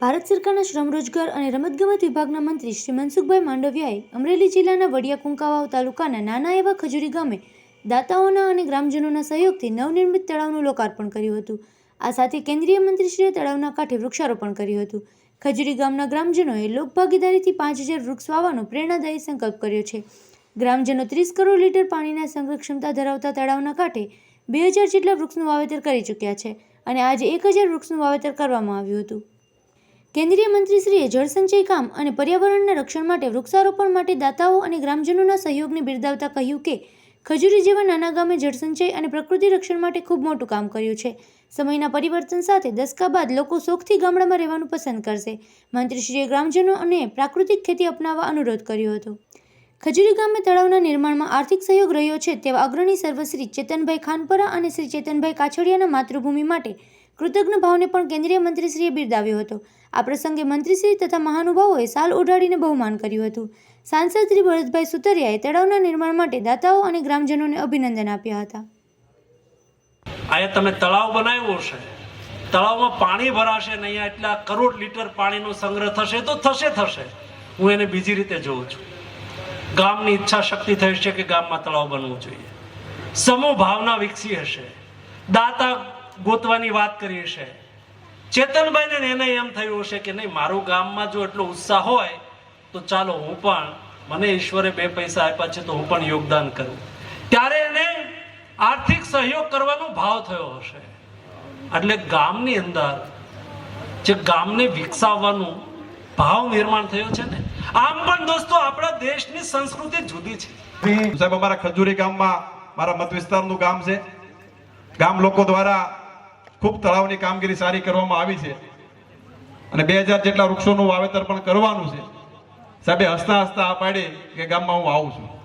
ભારત સરકારના શ્રમ રોજગાર અને રમતગમત વિભાગના મંત્રી શ્રી મનસુખભાઈ માંડવિયાએ અમરેલી જિલ્લાના વડિયા કુંકાવાવ તાલુકાના નાના એવા ખજુરી ગામે દાતાઓના અને ગ્રામજનોના સહયોગથી નવનિર્મિત તળાવનું લોકાર્પણ કર્યું હતું. આ સાથે કેન્દ્રીય મંત્રીશ્રીએ તળાવના કાંઠે વૃક્ષારોપણ કર્યું હતું. ખજુરી ગામના ગ્રામજનોએ લોકભાગીદારીથી પાંચ હજાર વૃક્ષ વાવવાનો પ્રેરણાદાયી સંકલ્પ કર્યો છે. ગ્રામજનો ત્રીસ કરોડ લીટર પાણીના સંગ્રહ ક્ષમતા ધરાવતા તળાવના કાંઠે બે હજાર જેટલા વૃક્ષનું વાવેતર કરી ચૂક્યા છે અને આજે એક હજાર વૃક્ષનું વાવેતર કરવામાં આવ્યું હતું. કેન્દ્રીય મંત્રીશ્રીએ જળસંચય કામ અને પર્યાવરણના રક્ષણ માટે વૃક્ષારોપણ માટે દાતાઓ અને ગ્રામજનોના સહયોગને બિરદાવતા કહ્યું કે, ખજૂરી જેવા નાના ગામે જળસંચય અને પ્રકૃતિ રક્ષણ માટે ખૂબ મોટું કામ કર્યું છે. સમયના પરિવર્તન સાથે દસકા બાદ લોકો શોખથી ગામડામાં રહેવાનું પસંદ કરશે. મંત્રીશ્રીએ ગ્રામજનો અને પ્રાકૃતિક ખેતી અપનાવવા અનુરોધ કર્યો હતો. ખજૂરી ગામે તળાવના નિર્માણમાં આર્થિક સહયોગ રહ્યો છે તેવા અગ્રણી સર્વશ્રી ચેતનભાઈ ખાનપરા અને શ્રી ચેતનભાઈ કાછડિયાના માતૃભૂમિ માટે કૃતજ્ઞ ભાવને પણ કેન્દ્રીય મંત્રીશ્રીએ બિરદાવ્યો હતો. આ પ્રસંગે મંત્રીશ્રી તથા મહાનુભાવોએ સાલ ઓઢાડીને બહુમાન કર્યું હતું. સાંસદ શ્રી ભરતભાઈ સુતરિયાએ તળાવના નિર્માણ માટે દાતાઓ અને ગ્રામજનોને અભિનંદન આપ્યા હતા. અહીંયા તમે તળાવ બનાવ્યો છે તળાવમાં પાણી ભરાશે નહીં એટલા કરોડ લીટર પાણીનો સંગ્રહ થશે તો થશે થશે. હું એને બીજી રીતે જોઉં છું. ગામની ઈચ્છા શક્તિ થઈ છે કે ગામમાં તળાવ બનવું જોઈએ. સમૂહ ભાવના વિકસી હશે. દાતા ગોતવાની વાત કરી હશે ચેતનભાઈને એને એમ થયું હશે કે નહીં, મારું ગામમાં જો એટલો ઉત્સાહ હોય, તો ચાલો હું પણ, મને ઈશ્વરે બે પૈસા આપ્યા છે તો હું પણ યોગદાન કરું. ત્યારે એને આર્થિક સહયોગ કરવાનો ભાવ થયો હશે. એટલે ગામની અંદર, જે ગામને વિકસાવવાનું ભાવ નિર્માણ થયો છે ને, આમ પણ દોસ્તો આપણા દેશની સંસ્કૃતિ જુદી છે. સાહેબ, અમારા ખજૂરી ગામમાં, મારા મત વિસ્તારનું ગામ છે. ગામ લોકો દ્વારા ખૂબ તળાવની કામગીરી સારી કરવામાં આવી છે. અને બે હજાર જેટલા વૃક્ષોનું વાવેતર પણ કરવાનું છે. સાહેબે હસતા હસતા આ પાડી કે ગામમાં હું આવું છું.